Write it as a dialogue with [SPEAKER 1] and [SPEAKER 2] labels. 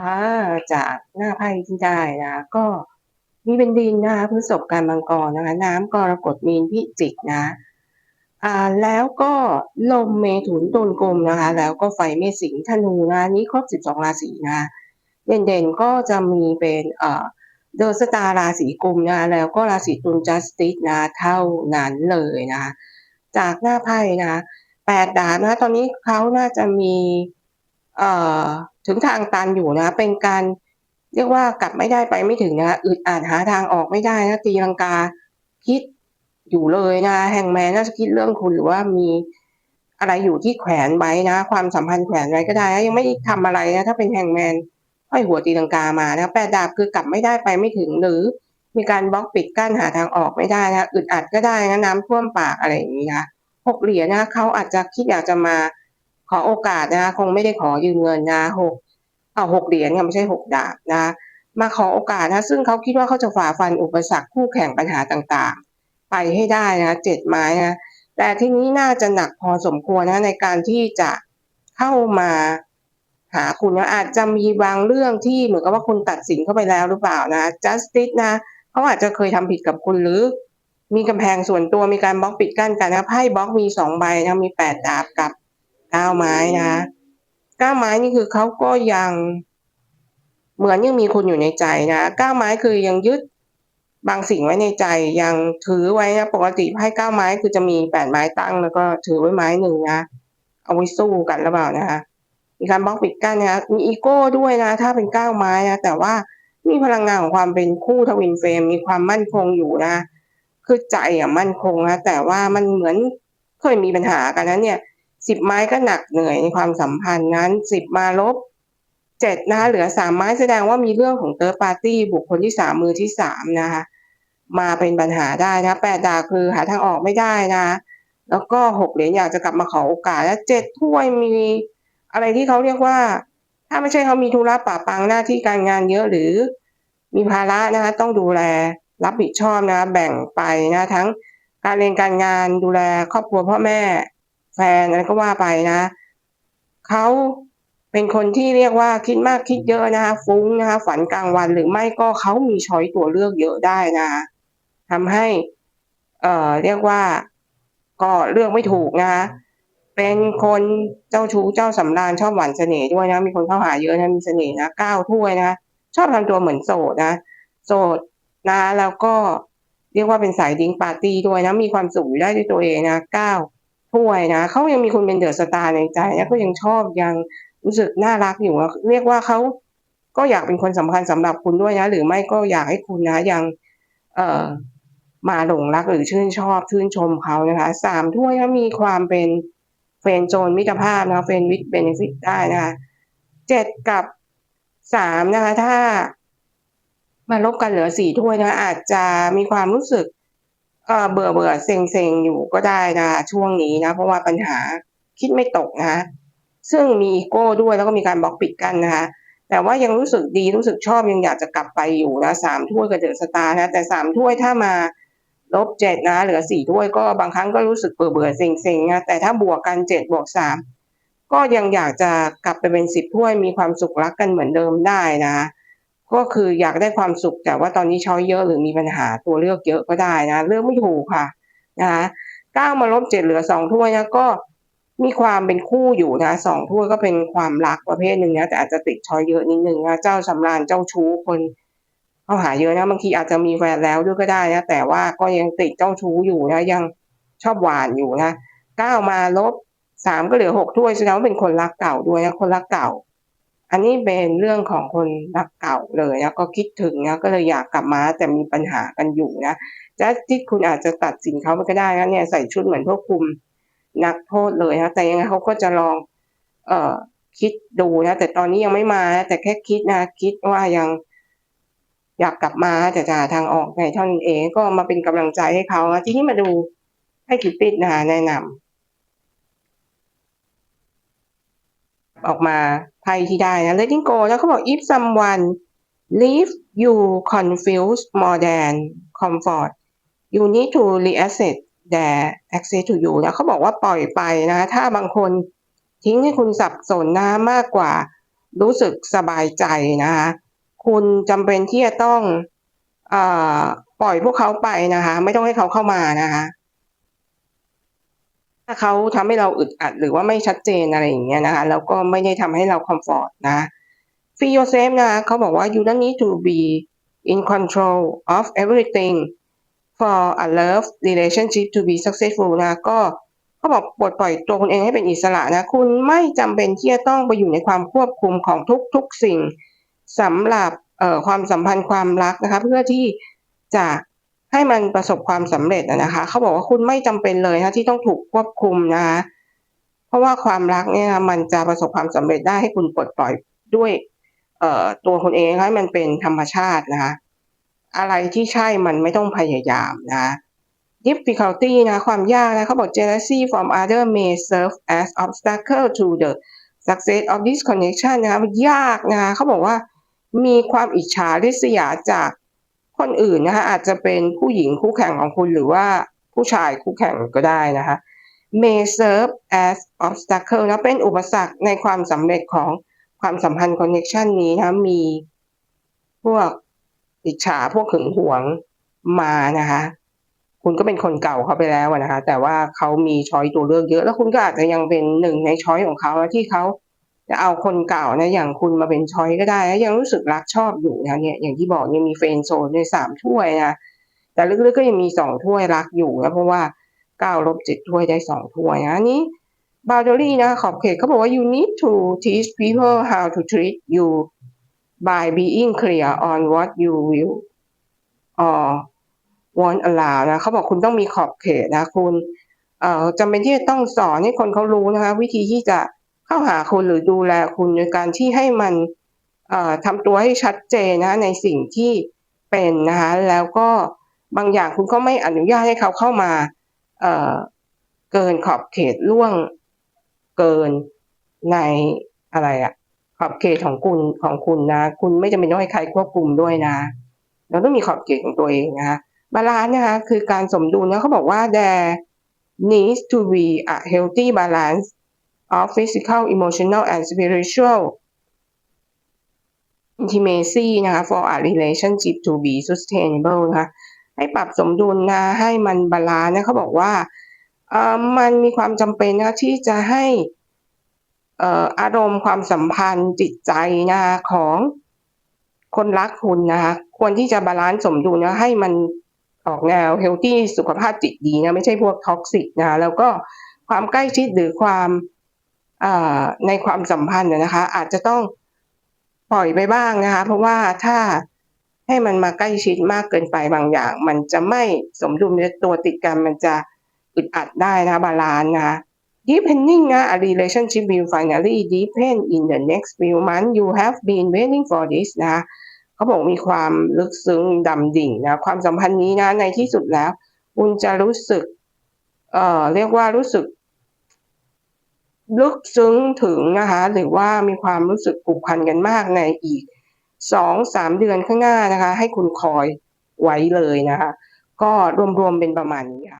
[SPEAKER 1] ค่ะจากหน้าไพ่ที่ได้นะก็มีเป็นดินนะคะพฤษภกันมังกรนะคะ น้ำกรกฎมีนพิจิกนะอ่าแล้วก็ลมเมถุนตุลกลมนะคะ แล้วก็ไฟเมษสิงธนูนะนี้ครบสิบสองราศีนะเด่นๆก็จะมีเป็นเอ่อเดอะสตาร์ราศีกุมนะแล้วก็ราศีตุลจัสติสนะเท่านั้นเลยนะจากหน้าไพ่นะแปดดาบนะตอนนี้เขาน่าจะมีเอ่อ ถึงทางตันอยู่นะ เป็นการเรียกว่ากลับไม่ได้ไปไม่ถึงนะอึดอัดหาทางออกไม่ได้นะตีลังกาคิดอยู่เลยนะแห่งแมนน่าจะคิดเรื่องคุณหรือว่ามีอะไรอยู่ที่แขวนไว้นะ ความสัมพันธ์แขวนไว้ก็ได้นะยังไม่ได้ทำอะไรนะถ้าเป็นแห่งแมนห้อยหัวตีลังกามานะแปดดาบคือกลับไม่ได้ไปไม่ถึงหรือ มีการบล็อกปิดกั้นหาทางออกไม่ได้นะอึดอัดก็ได้นะน้ำท่วมปากอะไรอย่างนี้นะหกเหรียญนะเขาอาจจะคิดอยากจะมา ขอโอกาสนะคงไม่ได้ขอยืมเงินนะหกเอาหกเหรียญไม่ใช่หกดาบนะมาขอโอกาสนะซึ่งเขาคิดว่าเขาจะฝ่าฟันอุปสรรคคู่แข่งปัญหาต่างๆ ไปให้ได้นะเจ็ดไม้นะแต่ที่นี้น่าจะหนักพอสมควรนะในการที่จะเข้ามาหาคุณนะอาจจะมีบางเรื่องที่เหมือนกับว่าคุณตัดสินเข้าไปแล้วหรือเปล่านะ justice นะเขาอาจจะเคยทำผิดกับคุณหรือ มีกำแพงส่วนตัวมีการบล็อกปิดกั้นกันนะไพ่บล็อกมีสองใบนะมีแปดดาบกับ เก้าไม้นะเก้าไม้นี่คือเขาก็ยังเหมือนยังมีคุณอยู่ในใจนะเก้าไม้คือยังยึดบางสิ่งไว้ในใจยังถือไว้นะปกติไพ่เก้าไม้คือจะมีแปดไม้ตั้งแล้วก็ถือไว้ไม้หนึ่งนะเอาไว้สู้กันหรือเปล่านะคะมีการบล็อกปิดกั้นนะมีอีโก้ด้วยนะ ถ้าเป็นเก้าไม้นะแต่ว่ามีพลังงานของความเป็นคู่ทวินเฟรมมีความมั่นคงอยู่นะ คือใจอะมั่นคงนะแต่ว่ามันเหมือนเคยมีปัญหากันนะเนี่ย สิบไม้ก็หนักเหนื่อยในความสัมพันธ์นั้นสิบมาลบเจ็ดนะคะเหลือสามไม้แสดงว่ามีเรื่องของเตอร์ปาร์ตี้บุคคลที่สามมือที่สามนะคะมาเป็นปัญหาได้นะแปดดาคือหาทางออกไม่ได้นะ แล้วก็หกเหรียญอยากจะกลับมาขอโอกาสแล้วเจ็ดถ้วยมีอะไรที่เขาเรียกว่า ถ้าไม่ใช่เขามีธุระป่าปังหน้าที่การงานเยอะหรือ มีภาระนะคะต้องดูแลรับผิดชอบนะ แบ่งไปนะทั้งการเรียนการงานดูแลครอบครัวพ่อแม่ แฟนอะไรก็ว่าไปนะเขาเป็นคนที่เรียกว่าคิดมากคิดเยอะนะคะฟุ้งนะคะฝันกลางวันหรือไม่ก็เขามีช้อยตัวเลือกเยอะได้นะคะทำให้ เอ่อ เรียกว่าก็เลือกไม่ถูกนะคะเป็นคนเจ้าชู้เจ้าสำราญชอบหวานเสน่ห์ด้วยนะ มีคนเข้าหาเยอะนะมีเสน่ห์นะก้าวถ้วยนะชอบทำตัวเหมือนโสดนะโสดนะแล้วก็เรียกว่าเป็นสายดิ้งปาร์ตี้ด้วยนะมีความสุขอยู่ได้ด้วยตัวเองนะก้าว ถ้วยนะเขายังมีคุณเป็นเดอะสตาร์ในใจนะก็ยังชอบยังรู้สึกน่ารักอยู่เรียกว่าเขาก็อยากเป็นคนสำคัญสำหรับคุณด้วยนะ หรือไม่ก็อยากให้คุณนะยัง เอ่อมาหลงรักหรือชื่นชอบชื่นชมเขานะคะสามถ้วยนะมีความเป็นเฟรนโซนมิตรภาพนะเฟรนวิดเบนฟิตได้นะคะเจ็ดกับสามนะคะ ถ้ามาลบกันเหลือสี่ถ้วยนะอาจจะมีความรู้สึกเออ เบื่อเบื่อเซ็งเซ็งอยู่ก็ได้นะช่วงนี้นะ เพราะว่าปัญหาคิดไม่ตกนะซึ่งมีอีโก้ด้วยแล้วก็มีการบล็อกปิดกันนะคะแต่ว่ายังรู้สึกดีรู้สึกชอบยังอยากจะกลับไปอยู่นะสามถ้วยกับเดอะสตาร์นะแต่สามถ้วยถ้ามาลบเจ็ดนะเหลือสี่ถ้วยก็บางครั้งก็รู้สึกเบื่อเบื่อเซ็งเซ็งนะแต่ถ้าบวกกันเจ็ดบวกสามก็ยังอยากจะกลับไปเป็นสิบถ้วยมีความสุขรักกันเหมือนเดิมได้นะ ก็คืออยากได้ความสุข แต่ว่าตอนนี้ช้อยเยอะหรือมีปัญหาตัวเลือกเยอะก็ได้นะ เลือกไม่ถูกค่ะนะคะเก้ามาลบเจ็ดเหลือสองถ้วยนะก็มีความเป็นคู่อยู่นะสองถ้วยก็เป็นความรักประเภทหนึ่งนะแต่อาจจะติดช้อยเยอะนิดนึงนะเจ้าสำราญเจ้าชู้คนเข้าหาเยอะนะบางทีอาจจะมีแฟนแล้วด้วยก็ได้นะแต่ว่าก็ยังติดเจ้าชู้อยู่นะ ยังชอบหวานอยู่นะเก้ามาลบสามก็เหลือหกถ้วยแสดงว่าเป็นคนรักเก่าด้วยนะคนรักเก่า อันนี้เป็นเรื่องของคนรักเก่าเลยนะก็คิดถึงนะก็เลยอยากกลับมาแต่มีปัญหากันอยู่นะจะที่คุณอาจจะตัดสินเขาไปก็ได้นะเนี่ยใส่ชุดเหมือนพวกคุมนักโทษเลยนะแต่ยังไงเขาก็จะลอง เอ่อคิดดูนะแต่ตอนนี้ยังไม่มาแต่แค่คิดนะคิดว่ายังอยากกลับมาแต่จะหาทางออกในเท่านั้นเองก็มาเป็นกำลังใจให้เขานะทีนี้มาดูให้คิวปิดนะแนะนำออกมา ไพ่ที่ได้นะ letting go แล้วเขาบอก if someone leave you confused more than comfort you need to reassess their access to you แล้วเขาบอกว่าปล่อยไปนะถ้าบางคนทิ้งให้คุณสับสนนะมากกว่ารู้สึกสบายใจนะคะคุณจำเป็นที่จะต้องอปล่อยพวกเขาไปนะคะ ไม่ต้องให้เขาเข้ามานะคะ ถ้าเขาทำให้เราอึดอัดหรือว่าไม่ชัดเจนอะไรอย่างเงี้ยนะคะแล้วก็ไม่ได้ทำให้เราคอมฟอร์ตนะ feel yourself นะคะเขาบอกว่า you don't need to be in control of everything for a love relationship to be successful นะก็เขาบอกปลดปล่อยตัวคุณเองให้เป็นอิสระนะ คุณไม่จำเป็นที่จะต้องไปอยู่ในความควบคุมของทุกๆสิ่งสำหรับความสัมพันธ์ความรักนะคะ เพื่อที่จะ ให้มันประสบความสำเร็จอะนะคะเขาบอกว่าคุณไม่จำเป็นเลยนะที่ต้องถูกควบคุมนะคะเพราะว่าความรักเนี่ยมันจะประสบความสำเร็จได้ให้คุณปลดปล่อยด้วยเอ่อตัวคุณเองให้มันเป็นธรรมชาตินะคะอะไรที่ใช่มันไม่ต้องพยายามนะ difficulty นะความยากนะเขาบอก jealousy from other may serve as obstacle to the success of this connection นะคะยากนะเขาบอกว่ามีความอิจฉาริษยาจาก คนอื่นนะคะอาจจะเป็นผู้หญิงคู่แข่งของคุณหรือว่าผู้ชายคู่แข่งก็ได้นะคะ may serve as obstacle นะเป็นอุปสรรคในความสำเร็จของความสัมพันธ์ connection นี้นะมีพวกอิจฉาพวกหึงหวงมานะคะ คุณก็เป็นคนเก่าเขาไปแล้วนะคะ แต่ว่าเขามีช้อยตัวเลือกเยอะ แล้วคุณก็อาจจะยังเป็นหนึ่งในช้อยของเขาที่เขา จะเอาคนเก่านะอย่างคุณมาเป็นช้อยก็ได้แล้วยังรู้สึกรักชอบอยู่นะเนี่ยอย่างที่บอกเนี่ยมีเฟนโซนในสามถ้วยนะแต่ลึกๆก็ยังมีสองถ้วยรักอยู่นะเพราะว่าเก้าลบเจ็ดถ้วยได้สองถ้วยนะอันนี้ boundary นะขอบเขตเขาบอกว่า you need to teach people how to treat you by being clear on what you will or want allow นะเขาบอกคุณต้องมีขอบเขตนะคุณเอ่อจำเป็นที่จะต้องสอนให้คนเขารู้นะคะ วิธีที่จะ เข้าหาคุณหรือดูแลคุณโดยการที่ให้มันทำตัวให้ชัดเจนนะในสิ่งที่เป็นนะคะแล้วก็บางอย่างคุณก็ไม่อนุญาตให้เขาเข้ามาเเกินขอบเขตล่วงเกินในอะไรอะขอบเขตของคุณของคุณนะ คุณไม่จำเป็นต้องให้ใครควบคุมด้วยนะ เราต้องมีขอบเขตของตัวเองนะคะบาลานซ์นะคะคือการสมดุลนะเขาบอกว่า there needs to be a healthy balance of physical emotional and spiritual intimacy นะคะ for a relationship to be sustainable นะคะให้ปรับสมดุลนะให้มันบาลานซ์นะเขาบอกว่าเอ่อมันมีความจำเป็นนะที่จะให้อารมณ์ความสัมพันธ์จิตใจนะคะของคนรักคุณนะคะควรที่จะบาลานซ์สมดุลนะให้มันออกแนวเฮลตี้สุขภาพจิตดีนะไม่ใช่พวกท็อกซิกนะแล้วก็ความใกล้ชิดหรือความ ในความสัมพันธ์น่ะนะคะ อาจจะต้องปล่อยไปบ้างนะคะ เพราะว่าถ้าให้มันมาใกล้ชิดมากเกินไปบางอย่าง มันจะไม่สมดุลในตัวติดกันมันจะอึดอัดได้นะบาลานซ์นะคะ depending นะ a relationship will finally deepen in the next few months you have been waiting for this นะเขาบอกมีความลึกซึ้งดำดิ่งนะความสัมพันธ์นี้นะในที่สุดแล้ว คุณจะรู้สึกเอ่อเรียกว่ารู้สึก ลึกซึ้งถึงนะคะหรือว่ามีความรู้สึกผูกพันกันมากในอีกสองสามเดือนข้างหน้านะคะ ให้คุณคอยไว้เลยนะคะ ก็รวมๆเป็นประมาณนี้ค่ะ